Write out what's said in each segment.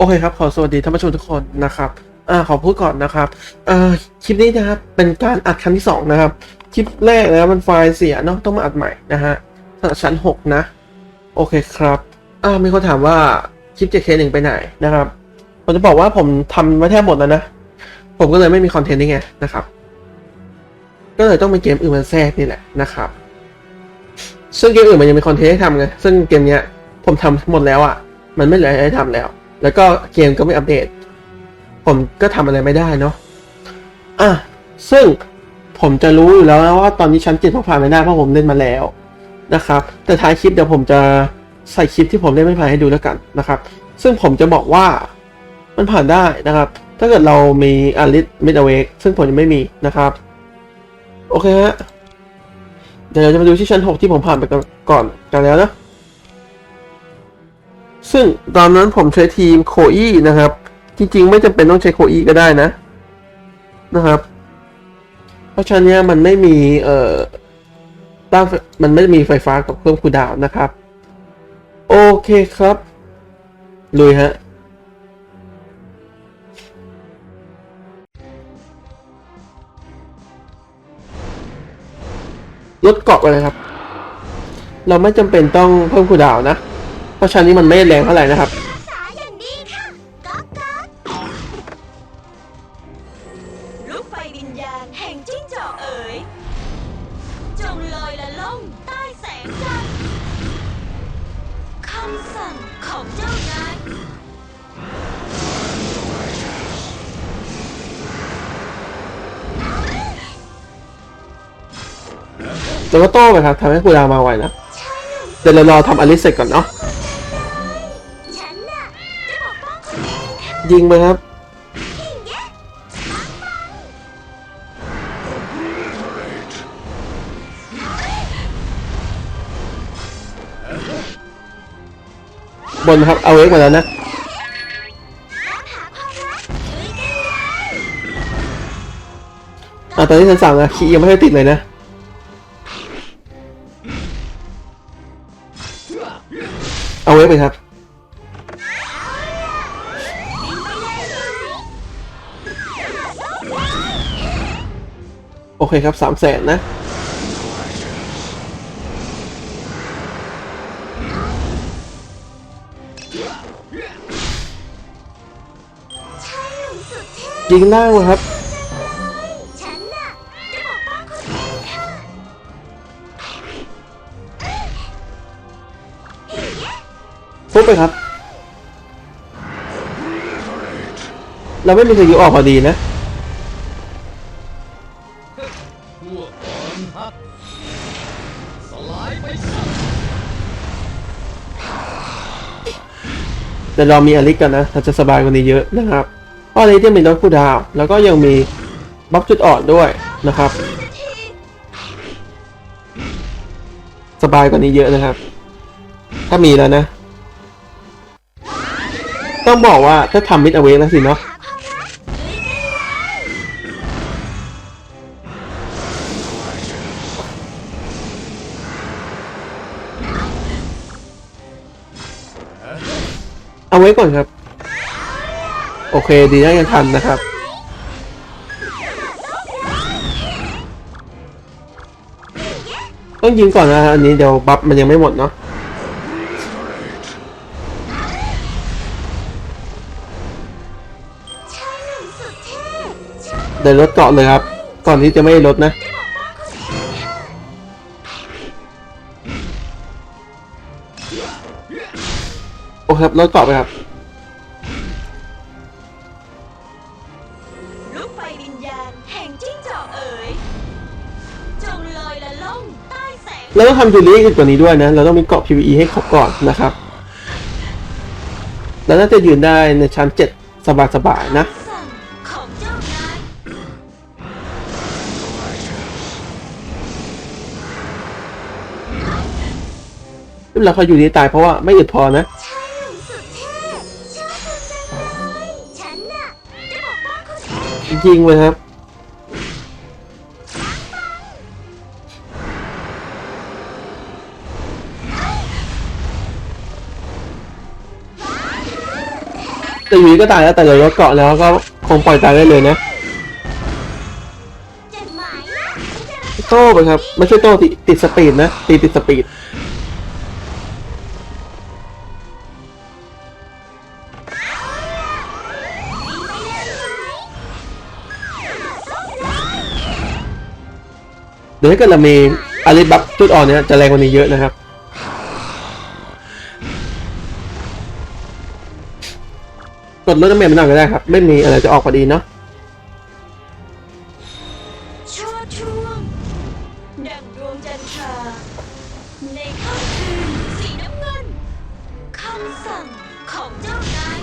โอเคครับ ขอสวัสดีท่านผู้ชมทุกคนนะครับอ่าขอพูดก่อนนะครับอ่าคลิปนี้นะครับเป็นการอัดครั้งที่สองนะครับ คลิปแรกนะครับมันไฟล์เสียเนาะต้องมาอัดใหม่นะฮะสำหรับชั้นหกนะ โอเคครับอ่ามีคนถามว่าคลิป JK หนึ่งไปไหนนะครับ ผมจะบอกว่าผมทำไว้แทบหมดแล้วนะ ผมก็เลยไม่มีคอนเทนต์นี่ไงนะครับ ก็เลยต้องเป็นเกมอื่นมาแทรกนี่แหละนะครับ ซึ่งเกมอื่นมันยังมีคอนเทนต์ให้ทำไงซึ่งเกมเนี้ยผมทำหมดแล้วอะ่ะ มันไม่เหลือให้ทำแล้ว แล้วก็เกมก็ไม่อัปเดต ผมก็ทำอะไรไม่ได้เนาะอะซึ่งผมจะรู้อยู่แล้วนะว่าตอนนี้ชั้นเจ็ดผมผ่านไม่ได้เพราะผมเล่นมาแล้วนะครับ แต่ท้ายคลิปเดี๋ยวผมจะใส่คลิปที่ผมเล่นไม่ผ่านให้ดูแล้วกันนะครับ ซึ่งผมจะบอกว่ามันผ่านได้นะครับ ถ้าเกิดเรามีอาริสมิดเวกซึ่งผมยังไม่มีนะครับ โอเคฮะเดี๋ยวเราจะมาดูที่ชั้น 6 ที่ผมผ่านไปก่อนกันแล้วนะ ซึ่งตอนนั้นผมใช้ทีมโคอี้นะครับ จริงๆ ไม่จำเป็นต้องใช้โคอี้ก็ได้นะนะครับ เพราะฉะนั้นนี่ยมันไม่มีเอ่อต้านไฟมันไม่มีไฟฟ้ากับเครื่องคูดาวนะครับ โอเคครับลุยฮะลดเกาะไปเลยครับ เราไม่จำเป็นต้องเพิ่มคูดาวน์นะ เพราะชั้นนี้มันไม่แรงเท่าไหร่นะครับสาอย่างดีค่ะก๊อกก๊อกลูกไฟวิญญาณแห่งจิ้งจอกเอ๋ย จงลอยละล่องใต้แสงจันทร์คำสั่งของเจ้านายแล้วก็โต้ไปครับทำให้คูลดาวน์มาไวนะใช่หนุ่มเดี๋ยวเรารอทำอลิสเสร็จก่อนเนาะ ยิงไปครับ บนครับ เอาเอ็กมาแล้วนะเอะตอนนี้ฉันสั่งอะคีย์ยังไม่ได้ติดเลยนะเอาเอ็กไปครับ เคครับสามแสนนะชายหนุ่มสุดเท่ยิงล่างเลยครับฉันน่ะจะปกป้องคุณเองค่ะเฮ้ยแยะปุ๊บไปครับ เราไม่มีสกิลออกพอดีนะ แต่เรามีอลิกกันนะเราจะสบายกว่านี้เยอะนะครับเพราะอลิกยังมีลดคูดาว แล้วก็ยังมีบัฟจุดอ่อนด้วยนะครับ สบายกว่านี้เยอะนะครับ ถ้ามีแล้วนะ ต้องบอกว่าถ้าทำมิดเอาเวกแล้วสิเนาะ เอาไว้ก่อนครับ โอเคดีนะยังทันนะครับ ต้องยิงก่อนนะอันนี้เดี๋ยวบัฟมันยังไม่หมดเนาะชายหนุ่มสุดเท่ชอบเดี๋ยวลดเกาะเลยครับ ก่อนที่จะไม่ลดนะ โอเคครับลดเกาะไปครับลูกไฟวิญญาณแห่งจิ้งจอกเอ๋ย จงลอยละล่องใต้แสง เราต้องทำจูเลียอีกตัวนี้ด้วยนะ เราต้องมีเกาะ PVE ให้ครบก่อนนะครับแล้วน่าจะยืนได้ในชั้น7สบายๆนะ สั่งของเจ้านายเราเขาอยู่ดีตายเพราะว่าไม่อึดพอนะ เองยิงเลยครับ แต่อยู่ดีก็ตายแล้วแต่เหลยรถเกาะแล้วก็คงปล่อยตายได้เลยนะโต้ไปครับ ไม่ใช่โต้ติดสปีดนะตีติดสปีด เดี๋ยวถ้าเกิดเรามีอาริบัฟจุดอ่อนเนี่ยจะแรงกว่านี้เยอะนะครับ กดลดน้ำเมจมันหน่อยก็ได้ครับ ไม่มีอะไรจะออกพอดีเนาะชั่วช่วงดังดวงจันทราในค่ำคืนสีน้ำเงินคำสั่งของเจ้านาย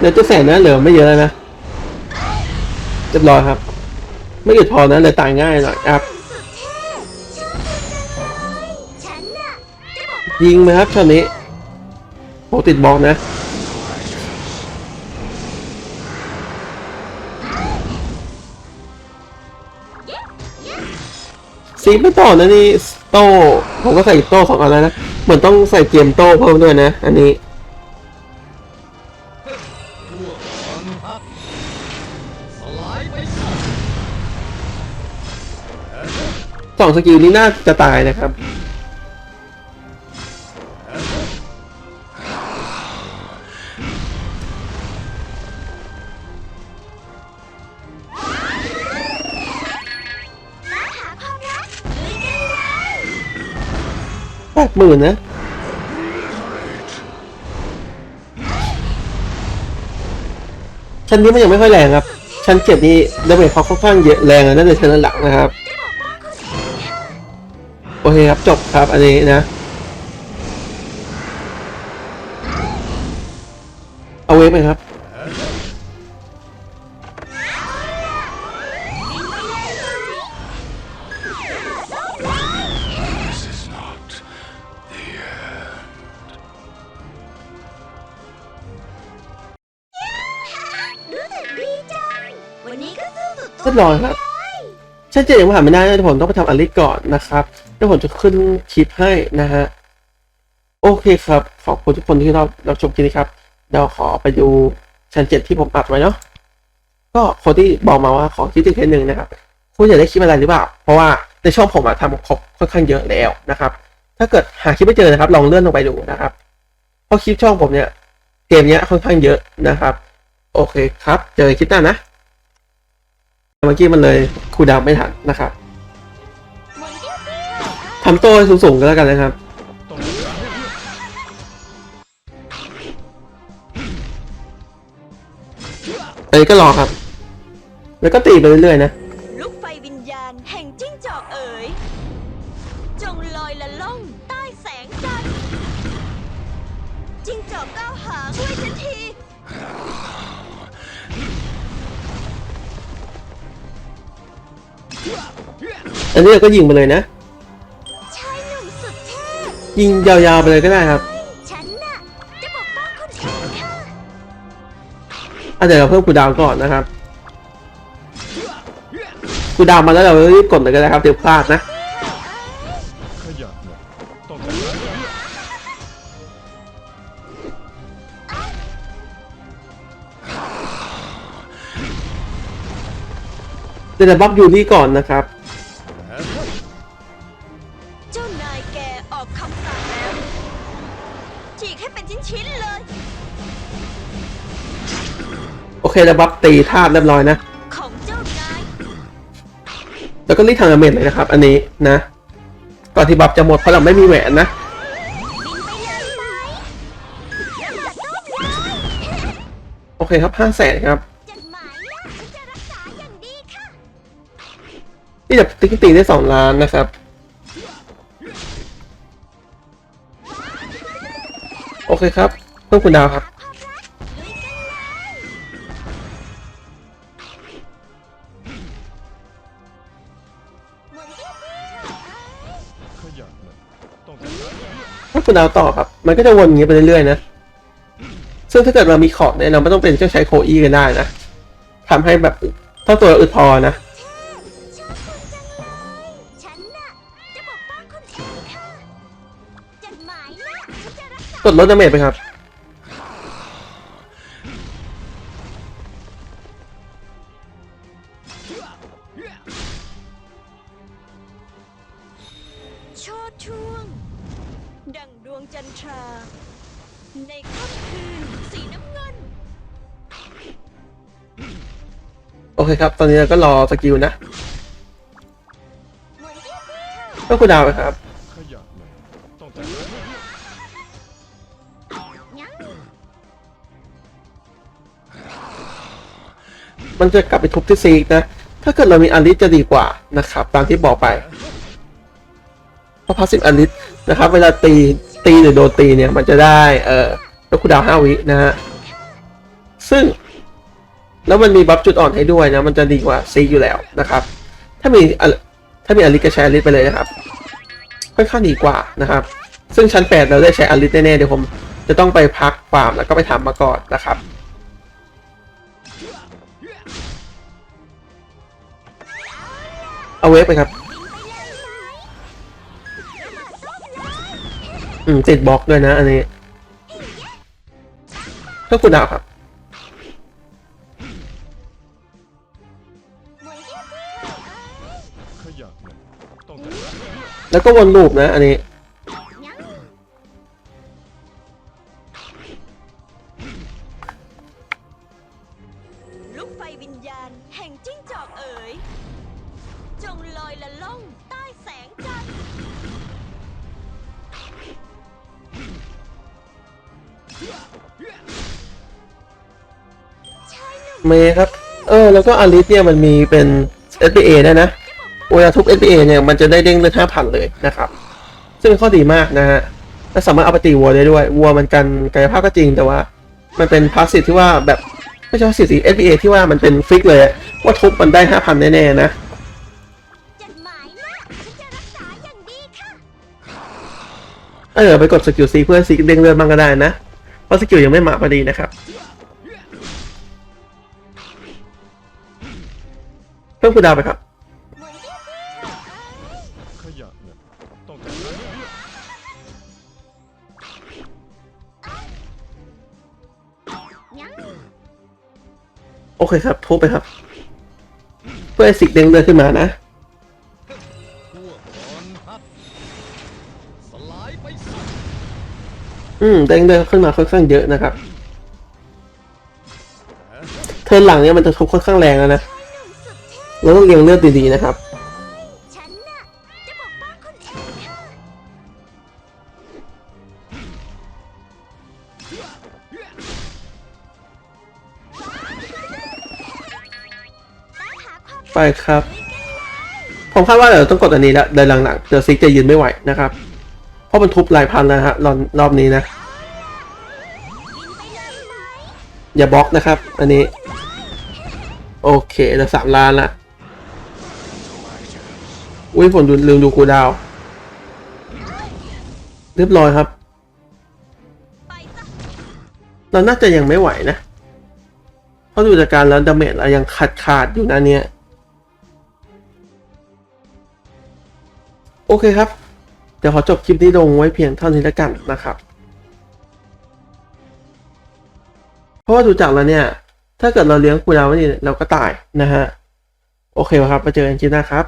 เดี๋ยวจะแสนนะเหลือไม่เยอะแล้วนะเรียบร้อยครับ ไม่หยุดพอนะเลยตายง่ายหน่อยครับสุดเท่ชอบจังเลยฉันน่ะจะบอกยิงไหมครับช็อตนี้โหติดบล็อกนะซีไม่ต่อนะนี่โต้ผมก็ใส่โต้สองอันแล้วนะ เหมือนต้องใส่เกมโต้เพิ่มด้วยนะ อันนี้ สองสกิลนี้น่าจะตายนะครับหักลุยกันเลยแปดหมื่นนะ ชั้นนี้มันยังไม่ค่อยแรงครับ ชั้นเจ็ดนี่ดาเมจเขาค่อนข้างเยอะแรงนะนั่นในชั้นหลังนะครับ โอเคครับ จบครับ อันนี้นะ เอาเวฟไหมครับรู้สึกดีจังวันนี้ก็สู้สุดตัเรีวยบร้อยครับ ชัดเจนยังผ่านไม่ได้นะผมต้องไปทำอันลิสก่อนนะครับเดี๋ยวผมจะขึ้นคลิปให้นะฮะโอเคครับ ขอบคุณทุกคนที่เราเราชมคลิปนี้ครับเดี๋ยวขอไปดูชั้นเจ็ดที่ผมอัดไว้เนาะก็คนที่บอกมาว่าขอคลิปอีกทีหนึ่งนะครับคุณอยากได้คลิปอะไรหรือเปล่า เพราะว่าในช่องผมอะทำครบค่อนข้างเยอะแล้วนะครับ ถ้าเกิดหาคลิปไม่เจอนะครับ ลองเลื่อนลงไปดูนะครับเพราะคลิปช่องผมเนี่ยเกมเนี้ยค่อนข้างเยอะนะครับ โอเคครับ เจอคลิปหน้านะ เมื่อกี้มันเลยคูดาวไม่ทันนะครับทำโต้ให้สูงๆกันแล้วกันนะครับต้องการให้เลือกอันนี้ก็รอครับ แล้วก็ตีไปเรื่อยๆนะลูกไฟวิญญาณแห่งจิ้งจอกเอ๋ยจงลอยละล่องใต้แสงจันทร์จิ้งจอกก้าวหางช่วยฉันที อันนี้เราก็ยิงไปเลยนะ ชายหนุ่มสุดเท่ยิงยาวๆไปเลยก็ได้ครับฉันน่ะจะปกป้องคุณเองค่ะอาจจะเดี๋ยวเราเพิ่มคูลดาวน์ก่อนนะครับคูลดาวน์มาแล้วเรารีบกดเลยก็ได้ครับเดี๋ยวพลาดนะ ขยันน่อยต้องการให้เลือกเดี๋ยวเราบัฟยูรี่ก่อนนะครับ เคเราบัฟตีธาตุเรียบร้อยนะของเจ้านายแล้วก็รีบทางดาเมจเลยนะครับ อันนี้นะก่อนที่บัฟจะหมดเพราะเราไม่มีแหวนนะบินไปเลยไหมระเบิดตู้มเลยโอเคครับห้าแสนครับจดหมายนะฉันจะรักษาอย่างดีค่ะนี่จะติ๊กตีได้สองล้านนะครับโอเคครับเพิ่มคูลดาวน์ครับ ถ้าคูลดาวต่อครับ มันก็จะวนอย่างนี้ไปเรื่อยๆนะ ซึ่งถ้าเกิดเรามีขอร์ดเนี่ยเราไม่ต้องเป็นเจ้าชายโคอีกันได้นะทำให้แบบถ้าตัวเราอึดพอนะชอบคุณจังเปกป้องคุณเองค่ะจดหมายนะฉันจะรักษากดลดดาเมจไปครับ ครับ ตอนนี้เราก็รอสกิลนะก็คูลดาวไปครับ ขยัน่อยต้องแต่งมันจะกลับไปทุบที่ซีกนะ ถ้าเกิดเรามีอันลิสจะดีกว่านะครับ ตามที่บอกไป เพราะพาสซีฟอันลิสนะครับ เวลาตีตีหรือโดนตีเนี่ย มันจะได้เอ่อแล้วคูลดาวห้าวินะฮะ ซึ่ง แล้วมันมีบัฟจุดอ่อนให้ด้วยนะ มันจะดีกว่าซีอยู่แล้วนะครับ ถ้ามีถ้ามีอลิสก็ใช้อลิสไปเลยนะครับ ค่อนข้างดีกว่านะครับ ซึ่งชั้นแปดเราได้ใช้อลิสแน่ๆเดี๋ยวผมจะต้องไปพักฟาร์มแล้วก็ไปทำมาก่อนนะครับเอาเวฟไปครับ อืมติดบล็อกด้วยนะอันนี้ก็คุณดาวครับ แล้วก็วนลูปนะอันนี้ลูกไฟวิญญาณ แห่งจิ้งจอกเอ๋ย จงลอยละล่องใต้แสงจันทร์ชายหนุ่มเมย์ครับ เออ แล้วก็อลิสเนี่ยมันมีเป็น SBA ได้นะ เวลาทุบ SBA เนี่ยมันจะได้เด้งเลือดห้าพันเลยนะครับ ซึ่งเป็นข้อดีมากนะฮะและสามารถเอาไปตีวัวได้ด้วยวัวมันกันกายภาพก็จริงแต่ว่า มันเป็นพาสซีฟที่ว่าแบบไม่ใช่พาสซีฟสิ SBA ที่ว่ามันเป็นฟิกเลย ว่าทุบมันได้ห้าพันแน่ๆนะจดหมายนะฉันจะรักษาอย่างดีค่ะเออไปกดสกิลซีเพื่อซีเด้งเลือดบ้างก็ได้นะ เพราะสกิลยังไม่มาพอดีนะครับ เพิ่มคูลดาวน์ไปครับ โอเคครับทุบไปครับ เพื่อให้สิกเด้งเลือดขึ้นมานะอืมเด้งเลือดขึ้นมาค่อนข้างเยอะนะครับเทินหลังเนี่ยมันจะทุบค่อนข้างแรงแล้วนะเราต้องเลี้ยงเลือดดีๆนะครับ ไปครับ ผมคาดว่าเดี๋ยวต้องกดอันนี้แล้วเดินหลังๆเดี๋ยวซิกจะยืนไม่ไหวนะครับ เพราะมันทุบหลายพันแล้วฮะรอบรอบนี้นะ อย่าบล็อกนะครับ อันนี้ โอเคเหลือสามล้านละอุ้ยผมลืมดูคูดาว เรียบร้อยครับ เราน่าจะยังไม่ไหวนะ เพราะดูจากการแล้วดาเมจเรายังขาดขาดอยู่นะเนี่ย โอเคครับ เดี๋ยวขอจบคลิปนี้ลงไว้เพียงเท่านี้แล้วกันนะครับ เพราะว่าดูจากแล้วเนี่ย ถ้าเกิดเราเลี้ยงคูลดาวไว้นี่เราก็ตายนะฮะ โอเคครับ มาเจอกันคลิปหน้าครับ